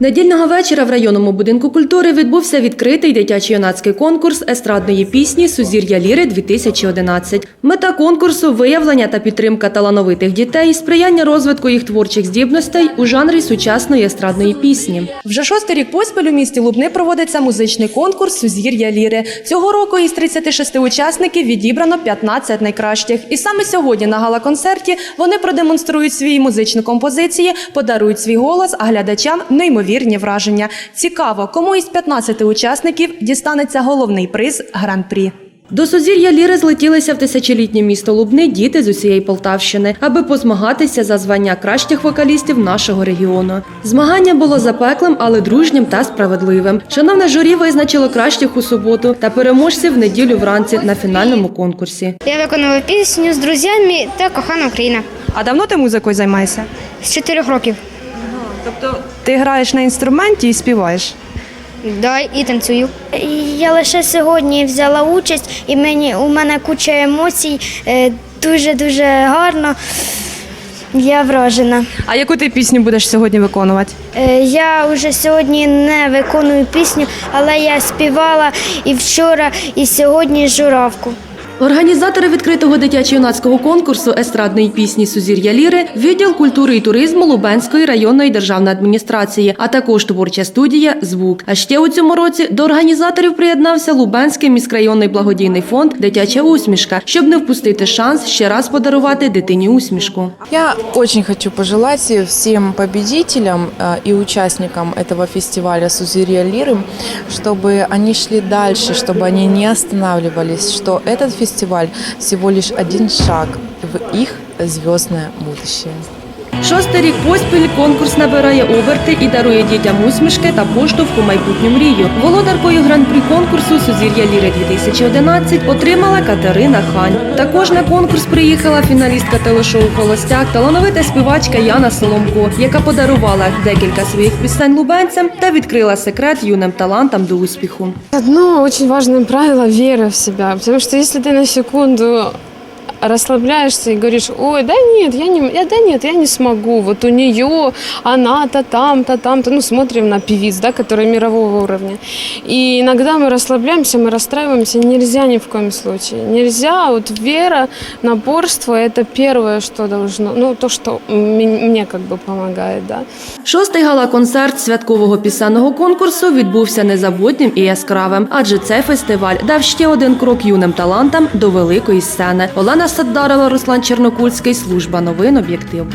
Недільного вечора в районному будинку культури відбувся відкритий дитячо-юнацький конкурс естрадної пісні Сузір'я ліри 2011 Мета конкурсу виявлення та підтримка талановитих дітей, сприяння розвитку їх творчих здібностей у жанрі сучасної естрадної пісні. Вже шостий рік поспіль у місті Лубни проводиться музичний конкурс Сузір'я ліри. Цього року із 36 учасників відібрано 15 найкращих. І саме сьогодні на гала-концерті вони продемонструють свої музичні композиції, подарують свій голос, а глядачам неймовірні враження. Цікаво, кому із 15 учасників дістанеться головний приз гран-прі. До сузір'я Ліри злетілися в тисячолітнє місто Лубни діти з усієї Полтавщини, аби позмагатися за звання кращих вокалістів нашого регіону. Змагання було запеклим, але дружнім та справедливим. Шановне журі визначило кращих у суботу та переможців в неділю вранці на фінальному конкурсі. Я виконала пісню з друзями та кохана Україна А давно ти музикою займаєшся? з чотирьох років. Тобто ти граєш на інструменті і співаєш? Да, і танцюю. Я лише сьогодні взяла участь, і мені у мене куча емоцій. Дуже дуже гарно. Я вражена. А яку ти пісню будеш сьогодні виконувати? Е, Я вже сьогодні не виконую пісню, але я співала і вчора, і сьогодні журавку. Організатори відкритого дитячо-юнацького конкурсу естрадної пісні Сузір'я Ліри, відділ культури і туризму Лубенської районної державної адміністрації, а також творча студія Звук. А ще у цьому році до організаторів приєднався Лубенський міськрайонний благодійний фонд Дитяча усмішка, щоб не впустити шанс ще раз подарувати дитині усмішку. Я очень хочу пожелать всем победителям э, и участникам этого фестиваля Сузирья Лиры, чтобы они шли дальше, чтобы они не останавливались, что этот фестиваль всего лишь один шаг в их звездное будущее. Шостий рік поспіль конкурс набирає оберти і дарує дітям усмішки та поштовх у майбутню мрію. Володаркою гран-прі конкурсу Сузір'я Ліри 2011 отримала Катерина Хань. Також на конкурс приїхала фіналістка телешоу Холостяк, талановита співачка Яна Соломко, яка подарувала декілька своїх пісень лубенцям та відкрила секрет юним талантам до успіху. Одно очень важное правило – вера в себя. Потому что если ты на секунду расслабляешься и говоришь, ой, да нет, я не, я, да нет, я не смогу, вот у нее, она-то там-то, там-то, ну, смотрим на певиц, да, которые мирового уровня. И иногда мы расслабляемся, мы расстраиваемся, нельзя ни в коем случае, нельзя, вот вера, наборство – это первое, что должно, ну, то, что м- мне как бы помогает, да. Шостий гала-концерт святкового пісенного конкурсу відбувся незабутнім і яскравим, адже цей фестиваль дав ще один крок юним талантам до великої сцени. Олена Саддарова, Руслан Чернокульський, служба новин об'єктив.